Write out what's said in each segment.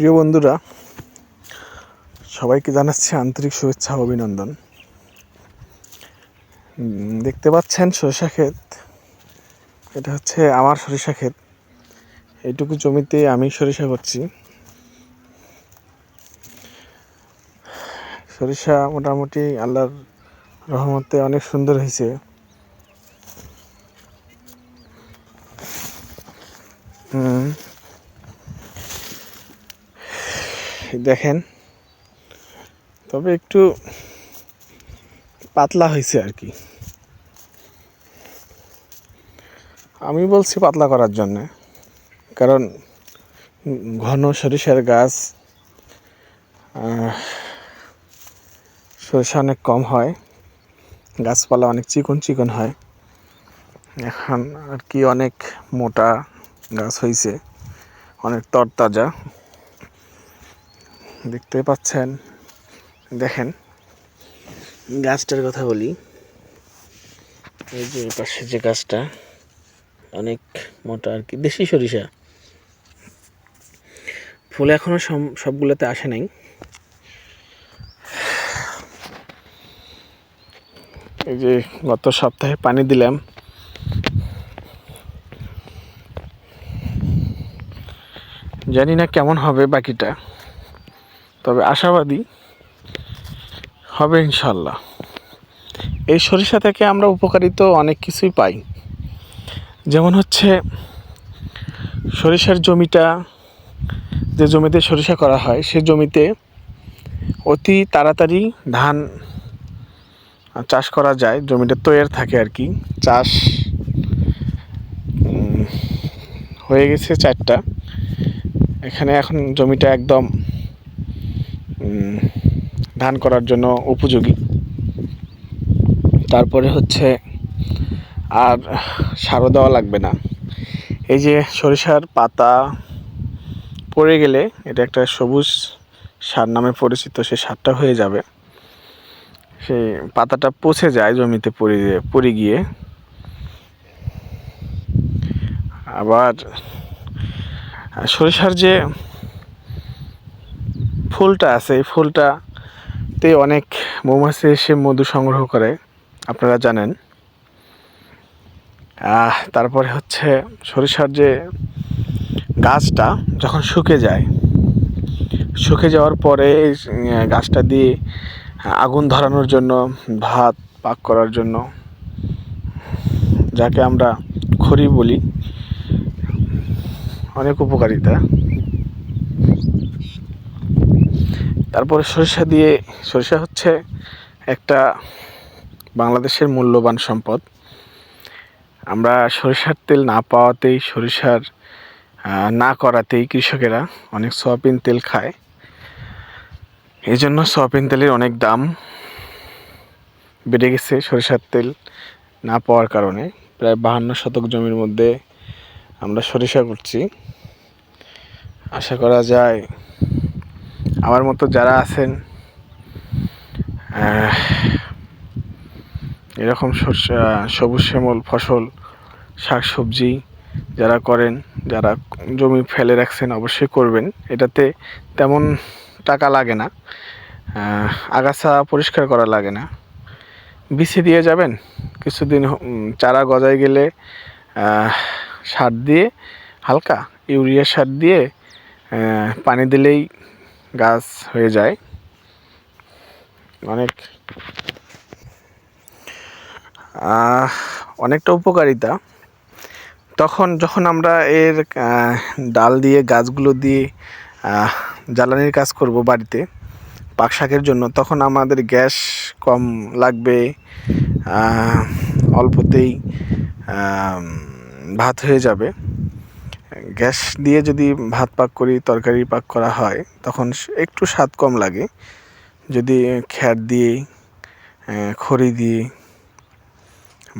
প্রিয় বন্ধুরা, সবাইকে জানাচ্ছি আন্তরিক শুভেচ্ছা অভিনন্দন। দেখতে পাচ্ছেন সরিষা ক্ষেত। এটা হচ্ছে আমার সরিষা ক্ষেত। এইটুকু জমিতে আমি সরিষা করছি। সরিষা মোটামুটি আল্লাহর রহমতে অনেক সুন্দর হয়েছে। দেখেন। তবে একটু পাতলা হয়েছে আর কি। আমি বলছি পাতলা করার জন্যে, কারণ ঘন সরিষার গাছ সরিষা অনেক কম হয়, গাছপালা অনেক চিকন চিকন হয়। এখন আর কি অনেক মোটা গাছ হয়েছে অনেক তরতাজা। দেখতে পাচ্ছেন। দেখেন। গাছটার কথা বলি। এই যে পাশে যে গাছটা, অনেক মোটা আর কি দেশি সরিষা। ফুল এখনও সম- সবগুলোতে আসে নাই। এই যে গত সপ্তাহে পানি দিলাম। জানি না কেমন হবে বাকিটা। তবে আশাবাদী হবে ইনশাল্লাহ এই সরিষা থেকে আমরা উপকারিত অনেক কিছুই পাই। যেমন হচ্ছে সরিষার জমিটা, যে জমিতে সরিষা করা হয়, সে জমিতে অতি তাড়াতাড়ি ধান চাষ করা যায়। জমিটা তৈয়ার থাকে আর কি। চাষ হয়ে গেছে চারটা। এখানে এখন জমিটা একদম ধান করার জন্য উপযোগী। তারপরে হচ্ছে আর সারও দেওয়া লাগবে না। এই যে সরিষার পাতা পড়ে গেলে এটা একটা সবুজ সার নামে পরিচিত, সে সারটা হয়ে যাবে। সেই পাতাটা পচে যায় জমিতে পড়ে পড়ে গিয়ে। আবার সরিষার যে ফুলটা আছে, এই ফুলটাতে অনেক মৌমাছি এসে মধু সংগ্রহ করে, আপনারা জানেন। তারপরে হচ্ছে সরিষার যে গাছটা যখন শুকে যায়, শুকে যাওয়ার পরে এই গাছটা দিয়ে আগুন ধরানোর জন্য, ভাত পাক করার জন্য, যাকে আমরা খড়ি বলি, অনেক উপকারিতা। তারপরে সরিষা দিয়ে, সরিষা হচ্ছে একটা বাংলাদেশের মূল্যবান সম্পদ। আমরা সরিষার তেল না পাওয়াতেই, সরিষার না করাতেই কৃষকেরা অনেক সয়াবিন তেল খায়। এই জন্য সয়াবিন তেলের অনেক দাম বেড়ে গেছে সরিষার তেল না পাওয়ার কারণে। প্রায় বাহান্ন শতক জমির মধ্যে আমরা সরিষা করছি। আশা করা যায় আমার মতো যারা আছেন এরকম সবুজ শ্যামল ফসল শাক সবজি যারা করেন, যারা জমি ফেলে রাখছেন অবশ্যই করবেন। এটাতে তেমন টাকা লাগে না আগাছা পরিষ্কার করা লাগে না। বিছে দিয়ে যাবেন, কিছুদিন চারা গজায় গেলে সার দিয়ে, হালকা ইউরিয়া সার দিয়ে পানি দিলেই গাছ হয়ে যায়। অনেক অনেকটা উপকারিতা। তখন যখন আমরা এর ডাল দিয়ে গাছগুলো দিয়ে জ্বালানির কাজ করব বাড়িতে, পাক শাকের জন্য, তখন আমাদের গ্যাস কম লাগবে। অল্পতেই ভাত হয়ে যাবে। গ্যাস দিয়ে যদি ভাত পাক করি, তরকারি পাক করা হয়, তখন একটু স্বাদ কম লাগে। যদি খ্যার দিয়ে খড়ি দিয়ে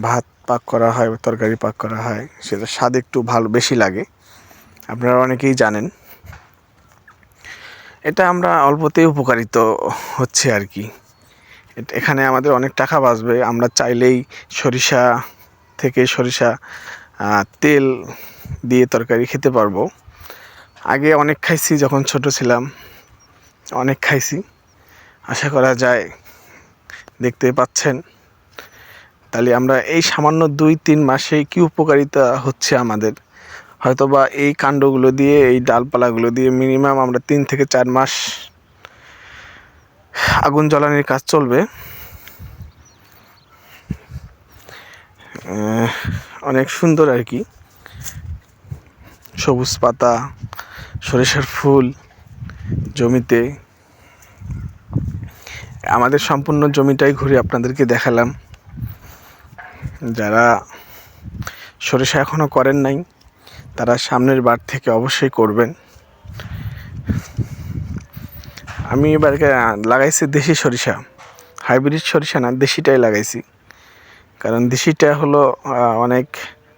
ভাত পাক করা হয়, তরকারি পাক করা হয়, সেটা স্বাদ একটু ভালো, বেশি লাগে। আপনারা অনেকেই জানেন। এটা আমরা অল্পতেই উপকারিত হচ্ছে আর কি। এখানে আমাদের অনেক টাকা বাঁচবে। আমরা চাইলেই সরিষা থেকে সরিষা তেল দিয়ে তরকারি খেতে পারব। আগে অনেক খাইছি যখন ছোট ছিলাম, অনেক খাইছি। আশা করা যায় দেখতে পাচ্ছেন। তাহলে আমরা এই সামান্য দুই তিন মাসে কি উপকারিতা হচ্ছে আমাদের? হয়তোবা এই কাণ্ডগুলো দিয়ে, এই ডালপালাগুলো দিয়ে মিনিমাম আমরা তিন থেকে চার মাস আগুন জ্বালানির কাজ চলবে। অনেক সুন্দর আর কি। সবুজ পাতা, সরিষার ফুল জমিতে। আমাদের সম্পূর্ণ জমিটাই ঘুরে আপনাদেরকে দেখালাম। যারা সরিষা এখনও করেন নাই, তারা সামনের বার থেকে অবশ্যই করবেন। আমি এবার লাগাইছি দেশি সরিষা। হাইব্রিড সরিষা না, দেশিটাই লাগাইছি। কারণ দেশিটা হলো অনেক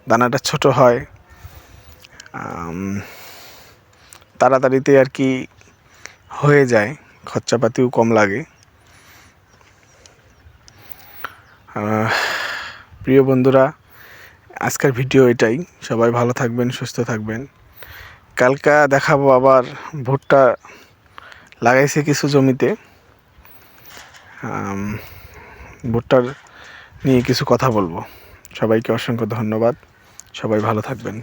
দানাটা ছোট হয় তাড়াতাড়িতে আর কি হয়ে যায়, খরচাপাতিও কম লাগে। প্রিয় বন্ধুরা, আজকের ভিডিও এটাই। সবাই ভালো থাকবেন, সুস্থ থাকবেন। কালকা দেখাবো আবার ভুট্টা লাগাইছে কিছু জমিতে। ভুট্টার নিয়ে কিছু কথা বলব। সবাইকে অসংখ্য ধন্যবাদ। সবাই ভালো থাকবেন।